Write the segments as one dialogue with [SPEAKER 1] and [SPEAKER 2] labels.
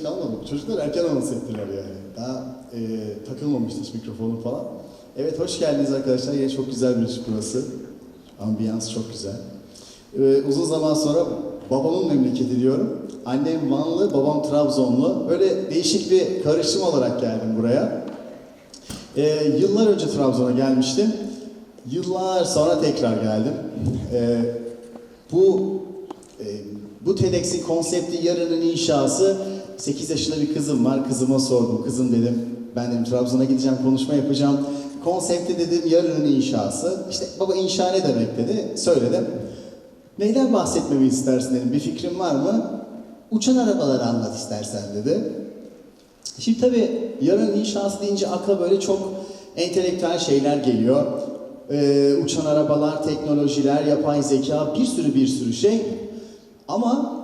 [SPEAKER 1] geç kalmadım. Çocuklar erken anons ettiler yani. Daha e, takılmamıştı mikrofonu falan. Evet hoş geldiniz arkadaşlar. Yine çok güzel bir iş burası. Ambiyans çok güzel. E, uzun zaman sonra babamın memleketi diyorum. Annem Vanlı, babam Trabzonlu. Böyle değişik bir karışım olarak geldim buraya. E, yıllar önce Trabzon'a gelmiştim. Yıllar sonra tekrar geldim. E, bu e, bu TEDx'in konsepti yarının inşası. 8 yaşında bir kızım var. Kızıma sordum. Kızım dedim ben dedim Trabzon'a gideceğim konuşma yapacağım. Konsepti dedim yarının inşası. İşte baba inşa ne demek dedi. Söyledim. Neyden bahsetmemi istersin dedim. Bir fikrin var mı? Uçan arabaları anlat istersen dedi. Şimdi tabii yarın inşası deyince akla böyle çok entelektüel şeyler geliyor. Ee, uçan arabalar, teknolojiler, yapay zeka, bir sürü bir sürü şey. Ama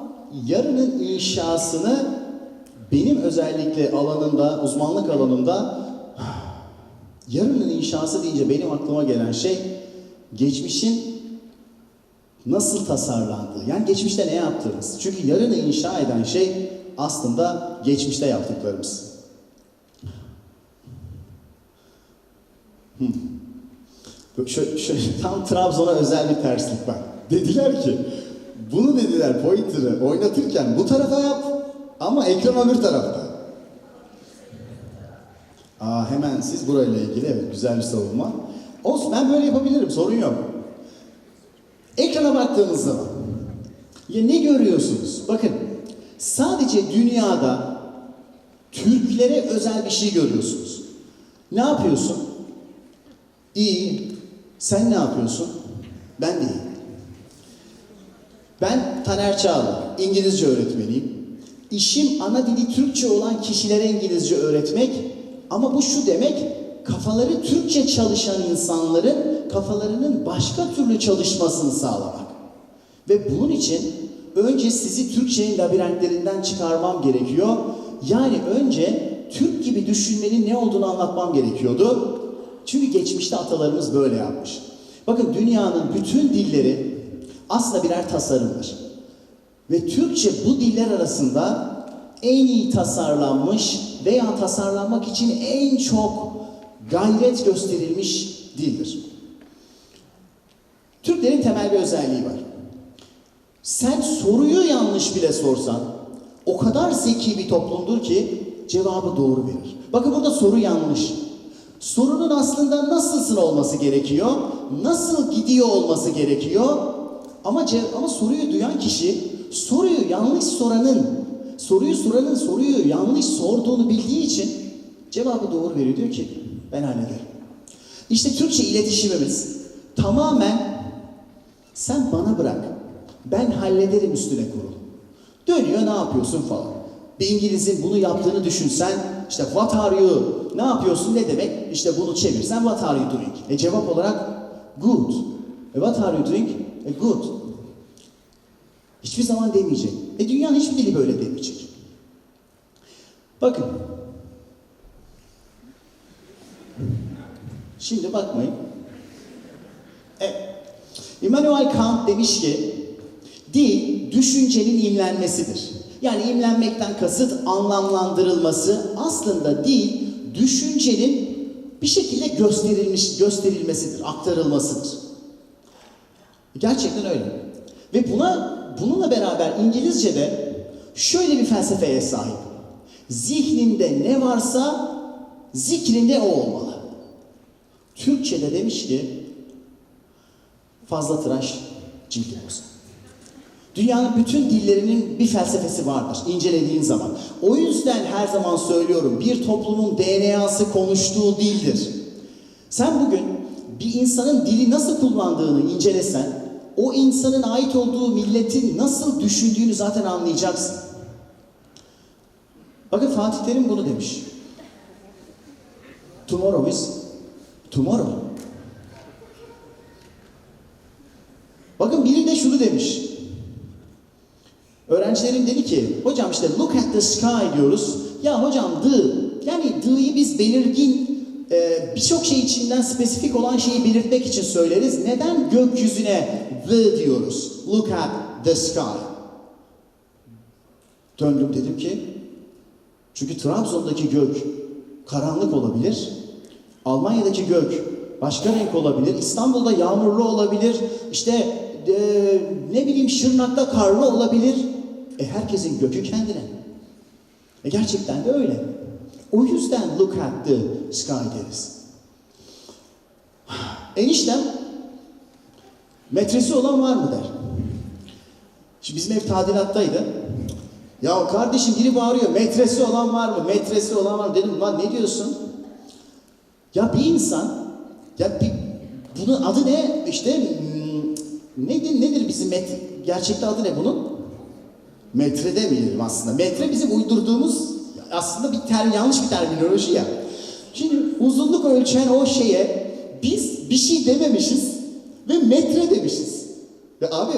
[SPEAKER 1] yarının inşasını benim özellikle alanında, uzmanlık alanımda yarının inşası deyince benim aklıma gelen şey geçmişin nasıl tasarlandığı. Yani geçmişte ne yaptığımız. Çünkü yarını inşa eden şey aslında geçmişte yaptıklarımız. Hmm. Şöyle, şöyle, tam Trabzon'a özel bir terslik var. Dediler ki, bunu dediler pointer'ı oynatırken bu tarafa yap ama ekran öbür tarafta. Aa, hemen siz burayla ilgili evet güzel bir savunma. Olsun ben böyle yapabilirim sorun yok. Ekrana baktığınız zaman ya ne görüyorsunuz? Bakın sadece dünyada Türklere özel bir şey görüyorsunuz. Ne yapıyorsun? İyi. Sen ne yapıyorsun? Ben de iyiyim. Ben Taner Çağlı, İngilizce öğretmeniyim. İşim ana dili Türkçe olan kişilere İngilizce öğretmek ama bu şu demek, kafaları Türkçe çalışan insanların kafalarının başka türlü çalışmasını sağlamak. Ve bunun için önce sizi Türkçenin labirentlerinden çıkarmam gerekiyor. Yani önce Türk gibi düşünmenin ne olduğunu anlatmam gerekiyordu. Çünkü geçmişte atalarımız böyle yapmış. Bakın dünyanın bütün dilleri aslında birer tasarımdır. Ve Türkçe bu diller arasında en iyi tasarlanmış veya tasarlanmak için en çok gayret gösterilmiş dildir. Türklerin temel bir özelliği var. Sen soruyu yanlış bile sorsan o kadar zeki bir toplumdur ki cevabı doğru verir. Bakın burada soru yanlış. Sorunun aslında nasılsın olması gerekiyor, nasıl gidiyor olması gerekiyor. Ama ama soruyu duyan kişi soruyu yanlış soranın, soruyu soranın soruyu yanlış sorduğunu bildiği için cevabı doğru veriyor. Diyor ki ben hallederim. İşte Türkçe iletişimimiz tamamen sen bana bırak, ben hallederim üstüne kurulu. Dönüyor ne yapıyorsun? falan. Bir İngiliz'in bunu yaptığını düşünsen işte what are you? Ne yapıyorsun? Ne demek? İşte bunu çevirsen what are you doing? E cevap olarak good. E what are you doing e good. Hiçbir zaman demeyecek. E dünyanın hiçbir dili böyle demeyecek. Bakın. Şimdi bakmayın. E, Immanuel Kant demiş ki dil düşüncenin imlenmesidir. Yani imlenmekten kasıt anlamlandırılması. Aslında dil düşüncenin bir şekilde gösterilmiş gösterilmesidir, aktarılmasıdır. Gerçekten öyle. Ve buna bununla beraber İngilizce'de şöyle bir felsefeye sahip. Zihninde ne varsa zikrinde o olmalı. Türkçe'de demiş ki fazla tıraş cilt olsun. Dünyanın bütün dillerinin bir felsefesi vardır incelediğin zaman. O yüzden her zaman söylüyorum bir toplumun DNA'sı konuştuğu dildir. Sen bugün bir insanın dili nasıl kullandığını incelesen o insanın ait olduğu milletin nasıl düşündüğünü zaten anlayacaksın. Bakın Fatih Terim bunu demiş. Tomorrow is tomorrow. Bakın biri de şunu demiş. Öğrencilerim dedi ki, hocam işte look at the sky diyoruz. Ya hocam the, yani the'yi biz belirgin e, birçok şey içinden spesifik olan şeyi belirtmek için söyleriz. Neden gökyüzüne the diyoruz? Look at the sky.
[SPEAKER 2] Döndüm dedim ki çünkü Trabzon'daki gök karanlık olabilir. Almanya'daki gök başka renk olabilir. İstanbul'da yağmurlu olabilir. İşte e, ne bileyim Şırnak'ta karlı olabilir. E herkesin gökü kendine. E gerçekten de öyle. O yüzden look at the sky deriz. Eniştem metresi olan var mı der. Şimdi bizim ev tadilattaydı. Ya kardeşim biri bağırıyor metresi olan var mı? Metresi olan var mı? Dedim lan ne diyorsun? Ya bir insan ya bir, bunun adı ne? İşte hmm, nedir, nedir bizim metre? Gerçekte adı ne bunun? Metre demeyelim aslında. Metre bizim uydurduğumuz aslında bir ter, yanlış bir terminoloji ya. Şimdi uzunluk ölçen o şeye biz bir şey dememişiz ve metre demişiz. Ve abi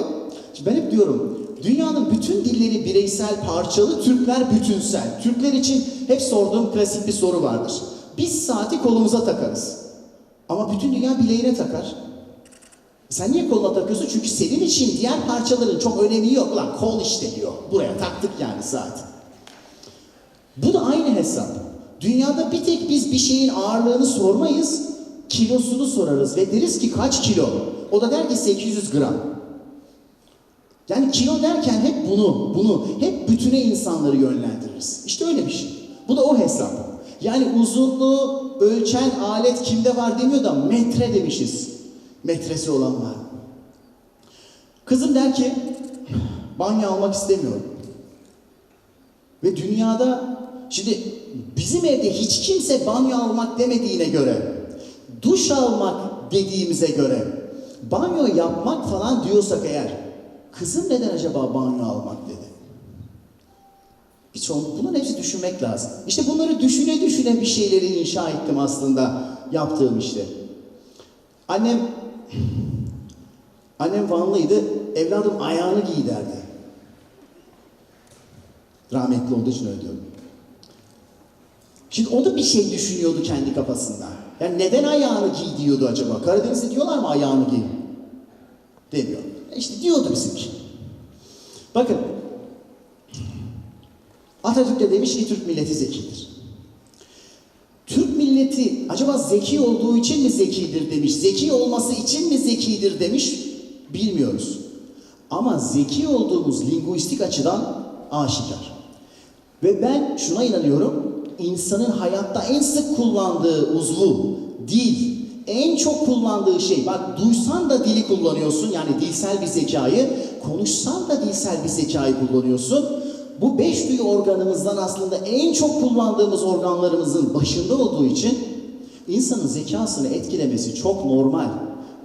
[SPEAKER 2] ben hep diyorum dünyanın bütün dilleri bireysel parçalı, Türkler bütünsel. Türkler için hep sorduğum klasik bir soru vardır. Biz saati kolumuza takarız. Ama bütün dünya bileğine takar. Sen niye koluna takıyorsun? Çünkü senin için diğer parçaların çok önemi yok. Lan kol işte diyor. Buraya taktık yani saat. Bu da aynı hesap. Dünyada bir tek biz bir şeyin ağırlığını sormayız, kilosunu sorarız ve deriz ki kaç kilo? O da der ki 800 gram. Yani kilo derken hep bunu, bunu, hep bütüne insanları yönlendiririz. İşte öyle bir şey. Bu da o hesap. Yani uzunluğu ölçen alet kimde var demiyor da metre demişiz. Metresi olan var. Kızım der ki banyo almak istemiyorum. Ve dünyada şimdi bizim evde hiç kimse banyo almak demediğine göre, duş almak dediğimize göre, banyo yapmak falan diyorsak eğer, kızım neden acaba banyo almak dedi? Onu, bunların hepsi düşünmek lazım. İşte bunları düşüne düşüne bir şeyleri inşa ettim aslında yaptığım işte. Annem annem Vanlıydı. Evladım ayağını giy derdi. Rahmetli olduğu için öyle diyorum. Şimdi o da bir şey düşünüyordu kendi kafasında. Yani neden ayağını giy diyordu acaba? Karadeniz'de diyorlar mı ayağını giy? Demiyor. İşte diyordu bizimki. Bakın. Atatürk de demiş ki Türk milleti zekidir. Türk milleti acaba zeki olduğu için mi zekidir demiş, zeki olması için mi zekidir demiş bilmiyoruz. Ama zeki olduğumuz linguistik açıdan aşikar. Ve ben şuna inanıyorum, insanın hayatta en sık kullandığı uzvu, dil, en çok kullandığı şey, bak duysan da dili kullanıyorsun, yani dilsel bir zekayı, konuşsan da dilsel bir zekayı kullanıyorsun. Bu beş duyu organımızdan aslında en çok kullandığımız organlarımızın başında olduğu için insanın zekasını etkilemesi çok normal.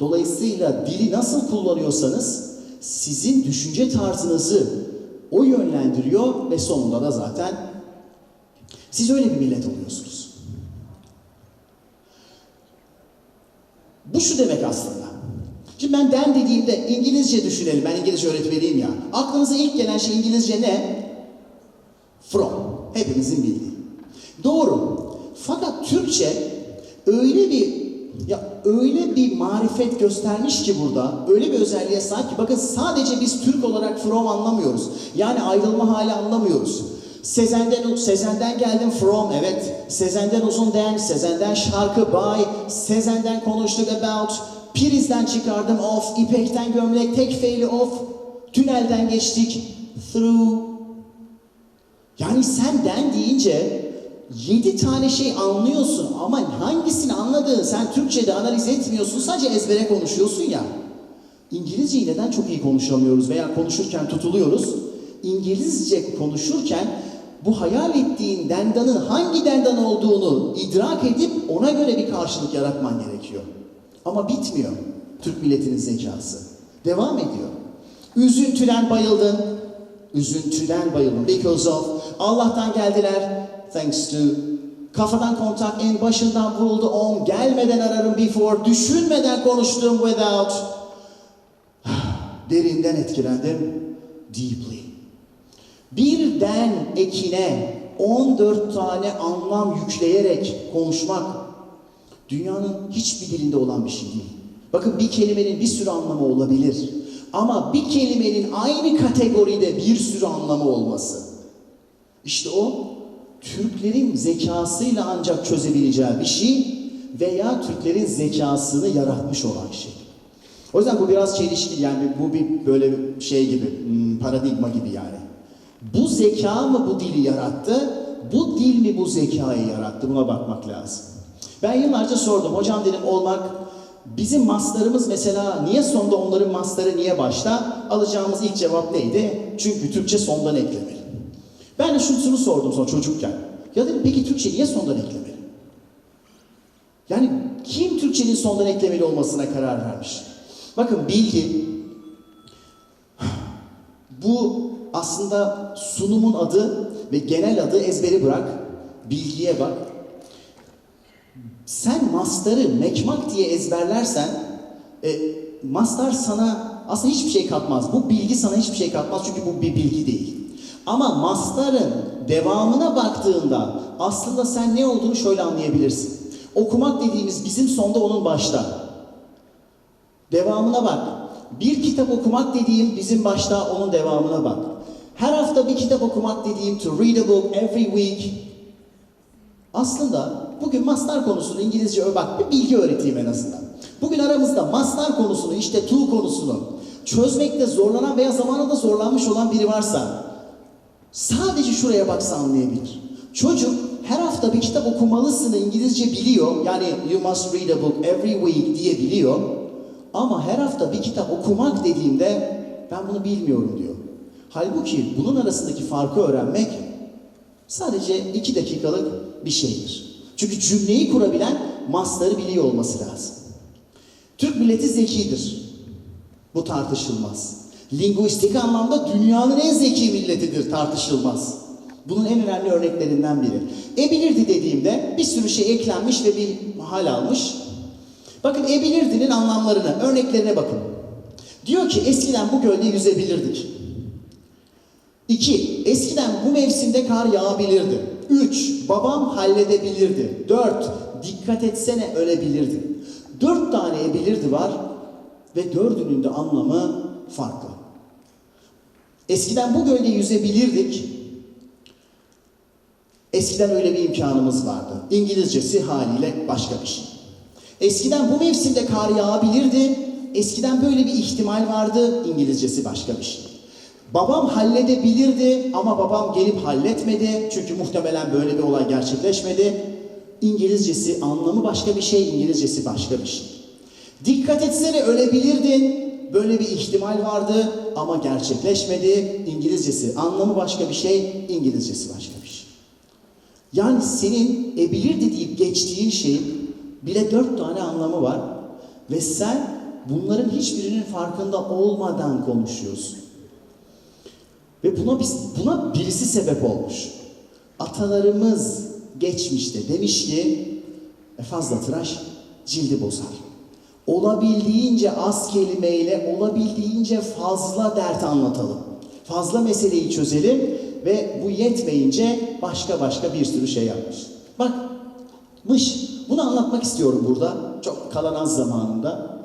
[SPEAKER 2] Dolayısıyla dili nasıl kullanıyorsanız sizin düşünce tarzınızı o yönlendiriyor ve sonunda da zaten siz öyle bir millet oluyorsunuz. Bu şu demek aslında. Şimdi ben den dediğimde İngilizce düşünelim. Ben İngilizce öğretmeniyim ya. Aklınıza ilk gelen şey İngilizce ne? From. Hepimizin bildiği. Doğru. Fakat Türkçe öyle bir ya öyle bir marifet göstermiş ki burada, öyle bir özelliğe sahip ki bakın sadece biz Türk olarak from anlamıyoruz. Yani ayrılma hali anlamıyoruz. Sezen'den, Sezen'den geldim from, evet. Sezen'den uzun den, Sezen'den şarkı by, Sezen'den konuştuk about, Priz'den çıkardım off, İpek'ten gömlek, tek feyli off, tünelden geçtik through. Yani senden deyince yedi tane şey anlıyorsun ama hangisini anladığın sen Türkçe'de analiz etmiyorsun sadece ezbere konuşuyorsun ya. İngilizceyi neden çok iyi konuşamıyoruz veya konuşurken tutuluyoruz? İngilizce konuşurken bu hayal ettiğin dendanın hangi dendan olduğunu idrak edip ona göre bir karşılık yaratman gerekiyor. Ama bitmiyor Türk milletinin zekası. Devam ediyor. Üzüntüden bayıldın. Üzüntüden bayıldım. Because of Allah'tan geldiler. Thanks to Kafadan kontak en başından vuruldu on. Gelmeden ararım before. Düşünmeden konuştum without. Derinden etkilendim. Deeply. Birden ekine 14 tane anlam yükleyerek konuşmak dünyanın hiçbir dilinde olan bir şey değil. Bakın bir kelimenin bir sürü anlamı olabilir. Ama bir kelimenin aynı kategoride bir sürü anlamı olması İşte o Türklerin zekasıyla ancak çözebileceği bir şey veya Türklerin zekasını yaratmış olan şey. O yüzden bu biraz çelişki yani bu bir böyle şey gibi hmm, paradigma gibi yani. Bu zeka mı bu dili yarattı? Bu dil mi bu zekayı yarattı? Buna bakmak lazım. Ben yıllarca sordum. Hocam dedim olmak bizim maslarımız mesela niye sonda onların masları niye başta? Alacağımız ilk cevap neydi? Çünkü Türkçe sondan eklemeli. Ben de şunu sordum sonra çocukken. Ya dedim peki Türkçe niye sondan eklemeli? Yani kim Türkçenin sondan eklemeli olmasına karar vermiş? Bakın bilgi bu aslında sunumun adı ve genel adı ezberi bırak. Bilgiye bak. Sen mastarı mekmak diye ezberlersen e, mastar sana aslında hiçbir şey katmaz. Bu bilgi sana hiçbir şey katmaz çünkü bu bir bilgi değil. Ama mastarın devamına baktığında aslında sen ne olduğunu şöyle anlayabilirsin. Okumak dediğimiz bizim sonda onun başta. Devamına bak. Bir kitap okumak dediğim bizim başta onun devamına bak. Her hafta bir kitap okumak dediğim to read a book every week. Aslında bugün mastar konusunu İngilizce bak bir bilgi öğreteyim en azından. Bugün aramızda mastar konusunu işte to konusunu çözmekte zorlanan veya zamanında zorlanmış olan biri varsa sadece şuraya baksa anlayabilir. Çocuk her hafta bir kitap okumalısını İngilizce biliyor. Yani you must read a book every week diye biliyor. Ama her hafta bir kitap okumak dediğimde ben bunu bilmiyorum diyor. Halbuki bunun arasındaki farkı öğrenmek sadece iki dakikalık bir şeydir. Çünkü cümleyi kurabilen masları biliyor olması lazım. Türk milleti zekidir. Bu tartışılmaz. Linguistik anlamda dünyanın en zeki milletidir tartışılmaz. Bunun en önemli örneklerinden biri. E bilirdi dediğimde bir sürü şey eklenmiş ve bir hal almış. Bakın e bilirdinin anlamlarına, örneklerine bakın. Diyor ki eskiden bu gölde yüzebilirdik. İki, eskiden bu mevsimde kar yağabilirdi. Üç, babam halledebilirdi. Dört, dikkat etsene ölebilirdi. Dört tane ebilirdi var ve dördünün de anlamı farklı. Eskiden bu gölde yüzebilirdik. Eskiden öyle bir imkanımız vardı. İngilizcesi haliyle başka bir şey. Eskiden bu mevsimde kar yağabilirdi. Eskiden böyle bir ihtimal vardı. İngilizcesi başka bir şey. Babam halledebilirdi ama babam gelip halletmedi. Çünkü muhtemelen böyle bir olay gerçekleşmedi. İngilizcesi anlamı başka bir şey, İngilizcesi başka bir şey. Dikkat etsene ölebilirdin. Böyle bir ihtimal vardı ama gerçekleşmedi. İngilizcesi anlamı başka bir şey, İngilizcesi başka bir şey. Yani senin e bilirdi deyip geçtiğin şeyin bile dört tane anlamı var ve sen bunların hiçbirinin farkında olmadan konuşuyorsun. Ve buna biz, buna birisi sebep olmuş. Atalarımız geçmişte demiş ki "E fazla tıraş cildi bozar. Olabildiğince az kelimeyle olabildiğince fazla dert anlatalım. Fazla meseleyi çözelim ve bu yetmeyince başka başka bir sürü şey yapmış. Bak mış bunu anlatmak istiyorum burada. Çok kalan az zamanında.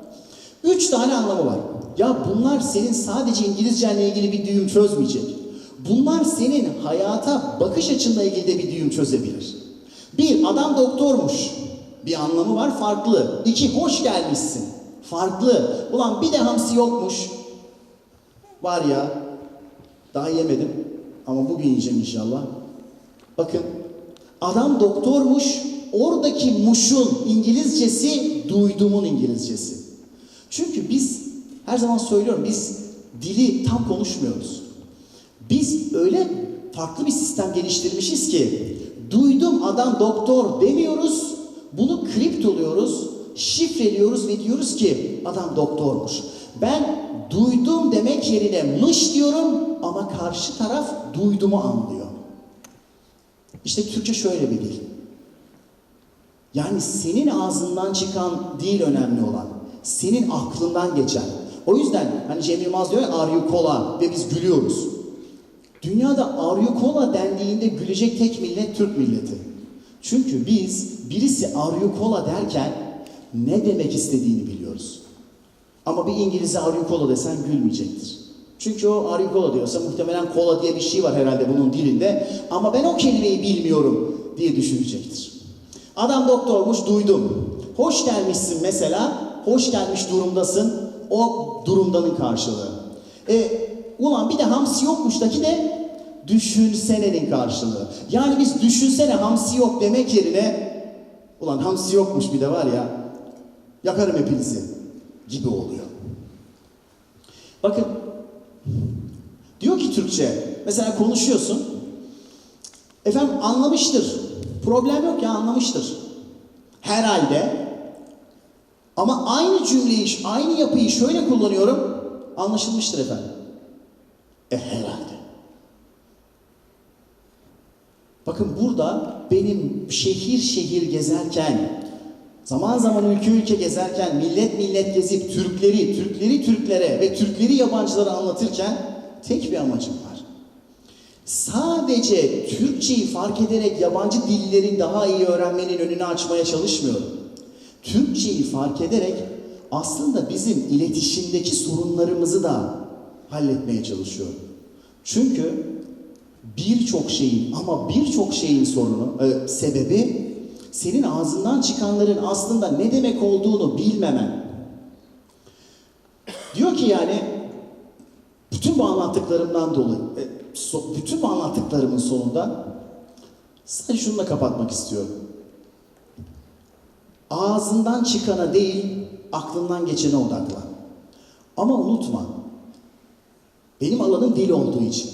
[SPEAKER 2] Üç tane anlamı var. Ya bunlar senin sadece İngilizcenle ilgili bir düğüm çözmeyecek. Bunlar senin hayata bakış açınla ilgili de bir düğüm çözebilir. Bir, adam doktormuş. Bir anlamı var farklı. İki, hoş gelmişsin. Farklı. Ulan bir de hamsi yokmuş. Var ya, daha yemedim ama bugün yiyeceğim inşallah. Bakın, adam doktormuş. Oradaki muşun İngilizcesi duydumun İngilizcesi. Çünkü biz her zaman söylüyorum biz dili tam konuşmuyoruz. Biz öyle farklı bir sistem geliştirmişiz ki duydum adam doktor demiyoruz. Bunu kriptoluyoruz, şifreliyoruz ve diyoruz ki adam doktormuş. Ben duydum demek yerine mış diyorum ama karşı taraf duydumu anlıyor. İşte Türkçe şöyle bir dil. Yani senin ağzından çıkan değil önemli olan. Senin aklından geçen. O yüzden hani Cem Yılmaz diyor ya are you cola ve biz gülüyoruz. Dünyada are you cola dendiğinde gülecek tek millet Türk milleti. Çünkü biz birisi are you cola derken ne demek istediğini biliyoruz. Ama bir İngiliz'e are you cola desen gülmeyecektir. Çünkü o are you cola diyorsa muhtemelen kola diye bir şey var herhalde bunun dilinde. Ama ben o kelimeyi bilmiyorum diye düşünecektir. Adam doktormuş duydum. Hoş gelmişsin mesela. Hoş gelmiş durumdasın. O durumdanın karşılığı. E, ulan bir de hamsi yokmuştaki de düşünsenenin karşılığı. Yani biz düşünsene hamsi yok demek yerine ulan hamsi yokmuş bir de var ya yakarım hepinizi gibi oluyor. Bakın diyor ki Türkçe mesela konuşuyorsun efendim anlamıştır problem yok ya anlamıştır herhalde ama aynı cümleyi aynı yapıyı şöyle kullanıyorum anlaşılmıştır efendim e herhalde Bakın burada benim şehir şehir gezerken, zaman zaman ülke ülke gezerken, millet millet gezip Türkleri, Türkleri Türklere ve Türkleri yabancılara anlatırken tek bir amacım var. Sadece Türkçeyi fark ederek yabancı dillerin daha iyi öğrenmenin önünü açmaya çalışmıyorum. Türkçeyi fark ederek aslında bizim iletişimdeki sorunlarımızı da halletmeye çalışıyorum. Çünkü birçok şeyin ama birçok şeyin sorunu, e, sebebi senin ağzından çıkanların aslında ne demek olduğunu bilmemen. Diyor ki yani bütün bu anlattıklarımdan dolayı, e, bütün bu anlattıklarımın sonunda sadece şununla kapatmak istiyorum. Ağzından çıkana değil, aklından geçene odaklan. Ama unutma, benim alanım dil olduğu için.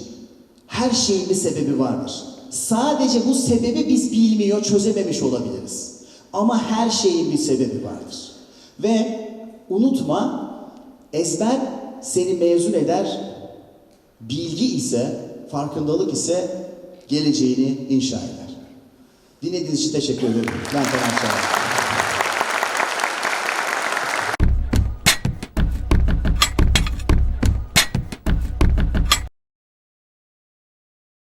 [SPEAKER 2] Her şeyin bir sebebi vardır. Sadece bu sebebi biz bilmiyor, çözememiş olabiliriz. Ama her şeyin bir sebebi vardır. Ve unutma, ezber seni mezun eder, bilgi ise, farkındalık ise geleceğini inşa eder. Dinlediğiniz için teşekkür ederim. Ben Taner Çağlar.